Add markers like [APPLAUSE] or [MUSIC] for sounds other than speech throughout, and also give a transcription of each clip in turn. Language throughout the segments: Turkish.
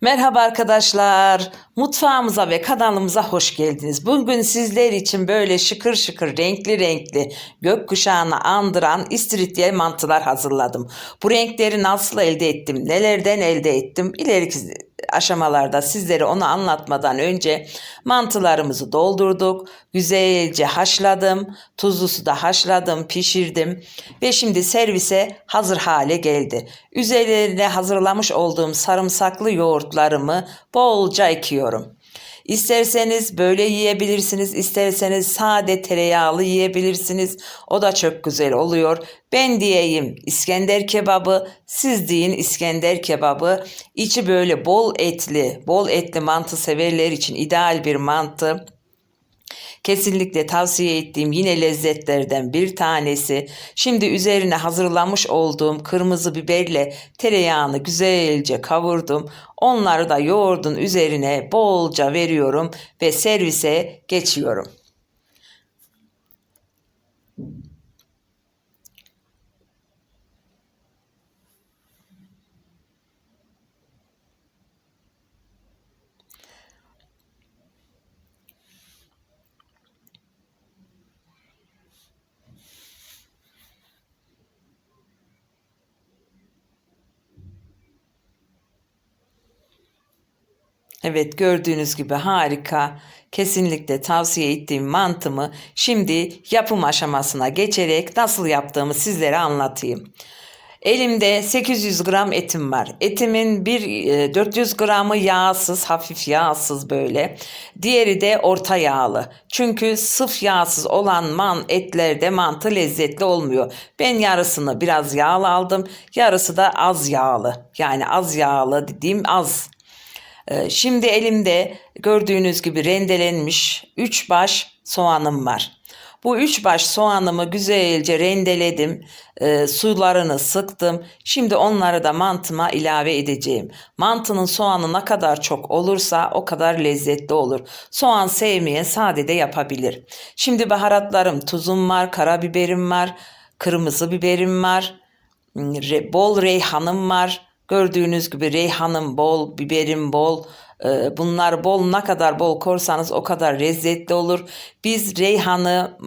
Merhaba arkadaşlar. Mutfağımıza ve kanalımıza hoş geldiniz. Bugün sizler için böyle şıkır şıkır, renkli renkli, gökkuşağını andıran istiridye mantılar hazırladım. Bu renkleri nasıl elde ettim, nelerden elde ettim? İleriki aşamalarda sizlere onu anlatmadan önce mantılarımızı doldurduk. Güzelce haşladım. Tuzlu suda haşladım, pişirdim ve şimdi servise hazır hale geldi. Üzerine hazırlamış olduğum sarımsaklı yoğurtlarımı bolca ekiyorum. İsterseniz böyle yiyebilirsiniz, isterseniz sade tereyağlı yiyebilirsiniz. O da çok güzel oluyor. Ben diyeyim İskender kebabı, siz deyin İskender kebabı. İçi böyle bol etli, bol etli mantı severler için ideal bir mantı. Kesinlikle tavsiye ettiğim yine lezzetlerden bir tanesi. Şimdi üzerine hazırlamış olduğum kırmızı biberle tereyağını güzelce kavurdum. Onları da yoğurdun üzerine bolca veriyorum ve servise geçiyorum. Evet gördüğünüz gibi harika. Kesinlikle tavsiye ettiğim mantımı şimdi yapım aşamasına geçerek nasıl yaptığımı sizlere anlatayım. Elimde 800 gram etim var. Etimin bir e, 400 gramı yağsız, hafif yağsız böyle. Diğeri de orta yağlı. Çünkü sıf yağsız olan man etlerde mantı lezzetli olmuyor. Ben yarısını biraz yağlı aldım. Yarısı da az yağlı. Yani az yağlı dediğim az Şimdi elimde gördüğünüz gibi rendelenmiş 3 baş soğanım var. Bu 3 baş soğanımı güzelce rendeledim. E, sularını sıktım. Şimdi onları da mantıma ilave edeceğim. Mantının soğanı ne kadar çok olursa o kadar lezzetli olur. Soğan sevmeyen sade de yapabilir. Şimdi baharatlarım tuzum var, karabiberim var, kırmızı biberim var, re, bol reyhanım var. Gördüğünüz gibi reyhanım bol, biberim bol. Ee, Bunlar bol ne kadar bol korsanız o kadar lezzetli olur. Biz reyhanı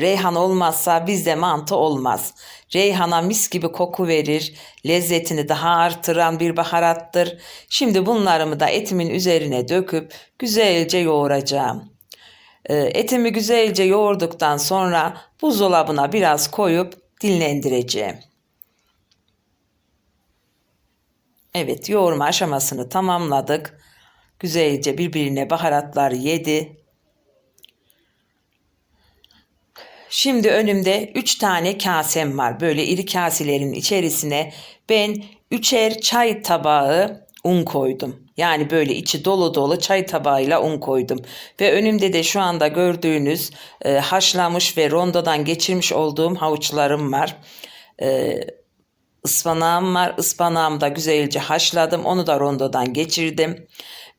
reyhan olmazsa bizde mantı olmaz. Reyhana mis gibi koku verir. Lezzetini daha artıran bir baharattır. Şimdi bunlarımı da etimin üzerine döküp güzelce yoğuracağım. Ee, Etimi güzelce yoğurduktan sonra buzdolabına biraz koyup dinlendireceğim. Evet yoğurma aşamasını tamamladık. Güzelce birbirine baharatlar yedi. Şimdi önümde 3 tane kasem var. Böyle iri kaselerin içerisine ben üçer çay tabağı un koydum. Yani böyle içi dolu dolu çay tabağıyla un koydum. Ve önümde de şu anda gördüğünüz e, haşlamış ve rondodan geçirmiş olduğum havuçlarım var. E, ıspanağım var. Ispanağımı da güzelce haşladım. Onu da rondodan geçirdim.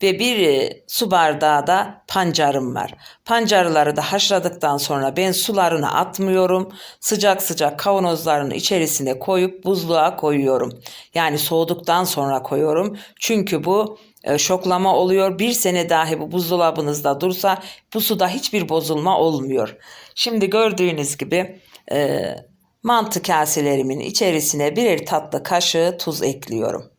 Ve bir e, su bardağı da pancarım var. Pancarları da haşladıktan sonra ben sularını atmıyorum. Sıcak sıcak kavanozların içerisine koyup buzluğa koyuyorum. Yani soğuduktan sonra koyuyorum. Çünkü bu e, şoklama oluyor. Bir sene dahi bu buzdolabınızda dursa bu suda hiçbir bozulma olmuyor. Şimdi gördüğünüz gibi e, mantı kaselerimin içerisine birer tatlı kaşığı tuz ekliyorum.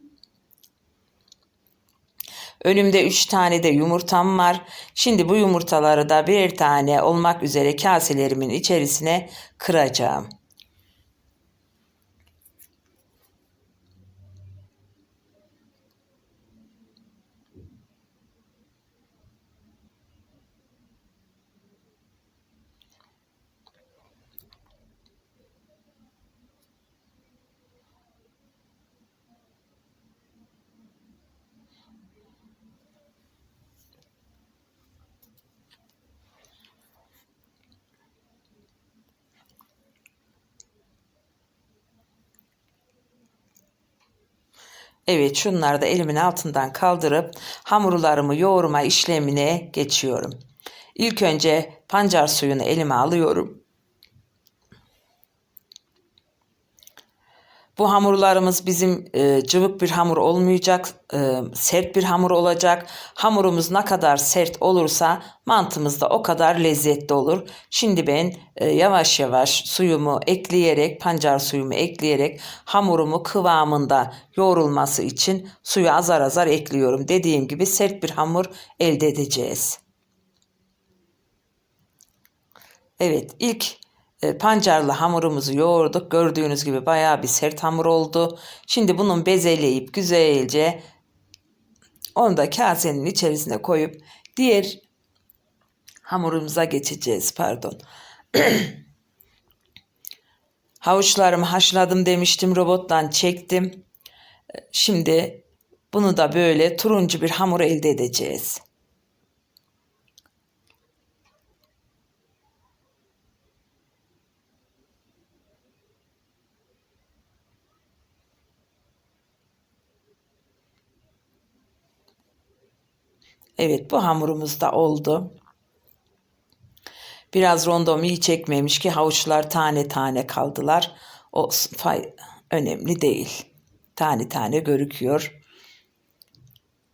Önümde 3 tane de yumurtam var. Şimdi bu yumurtaları da birer tane olmak üzere kaselerimin içerisine kıracağım. Evet şunları da elimin altından kaldırıp hamurlarımı yoğurma işlemine geçiyorum. İlk önce pancar suyunu elime alıyorum. Bu hamurlarımız bizim e, cıvık bir hamur olmayacak, e, sert bir hamur olacak. Hamurumuz ne kadar sert olursa mantımız da o kadar lezzetli olur. Şimdi ben e, yavaş yavaş suyumu ekleyerek, pancar suyumu ekleyerek hamurumu kıvamında yoğrulması için suyu azar azar ekliyorum. Dediğim gibi sert bir hamur elde edeceğiz. Evet ilk e, pancarlı hamurumuzu yoğurduk. Gördüğünüz gibi bayağı bir sert hamur oldu. Şimdi bunun bezeleyip güzelce onu da kasenin içerisine koyup diğer hamurumuza geçeceğiz. Pardon. [CLEARS THROAT] Havuçlarımı haşladım demiştim. Robottan çektim. Şimdi bunu da böyle turuncu bir hamur elde edeceğiz. Evet bu hamurumuz da oldu. Biraz rondomu iyi çekmemiş ki havuçlar tane tane kaldılar. O önemli değil. Tane tane görüküyor.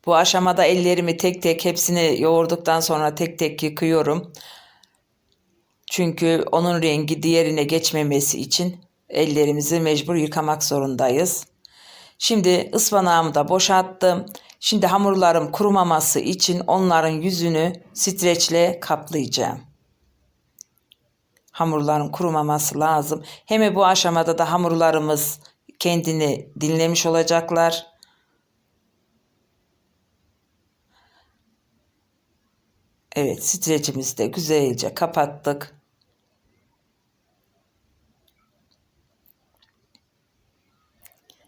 Bu aşamada ellerimi tek tek hepsini yoğurduktan sonra tek tek yıkıyorum. Çünkü onun rengi diğerine geçmemesi için ellerimizi mecbur yıkamak zorundayız. Şimdi ıspanağımı da boşalttım. Şimdi hamurlarım kurumaması için onların yüzünü streçle kaplayacağım. Hamurların kurumaması lazım. Hem bu aşamada da hamurlarımız kendini dinlemiş olacaklar. Evet streçimizi de güzelce kapattık.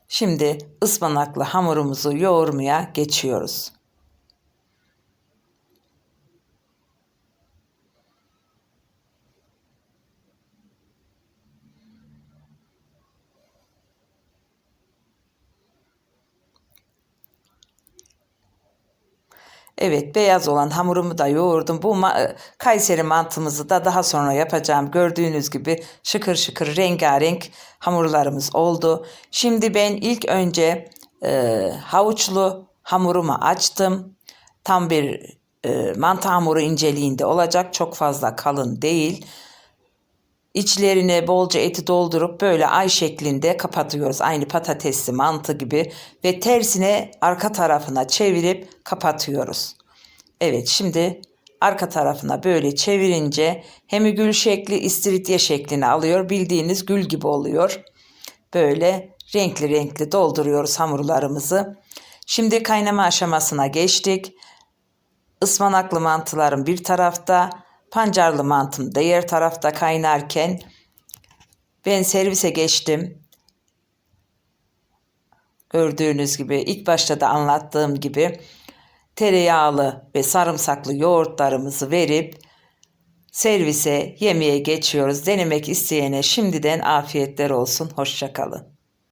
Şimdi ıspanaklı hamurumuzu yoğurmaya geçiyoruz. Evet beyaz olan hamurumu da yoğurdum. Bu ma- Kayseri mantımızı da daha sonra yapacağım. Gördüğünüz gibi şıkır şıkır rengarenk hamurlarımız oldu. Şimdi ben ilk önce e, havuçlu hamurumu açtım. Tam bir e, mantı hamuru inceliğinde olacak. Çok fazla kalın değil. İçlerine bolca eti doldurup böyle ay şeklinde kapatıyoruz. Aynı patatesli mantı gibi ve tersine arka tarafına çevirip kapatıyoruz. Evet şimdi arka tarafına böyle çevirince hem gül şekli istiridye şeklini alıyor. Bildiğiniz gül gibi oluyor. Böyle renkli renkli dolduruyoruz hamurlarımızı. Şimdi kaynama aşamasına geçtik. Ispanaklı mantılarım bir tarafta, Pancarlı mantım diğer tarafta kaynarken ben servise geçtim. Gördüğünüz gibi ilk başta da anlattığım gibi tereyağlı ve sarımsaklı yoğurtlarımızı verip servise yemeğe geçiyoruz. Denemek isteyene şimdiden afiyetler olsun. Hoşçakalın.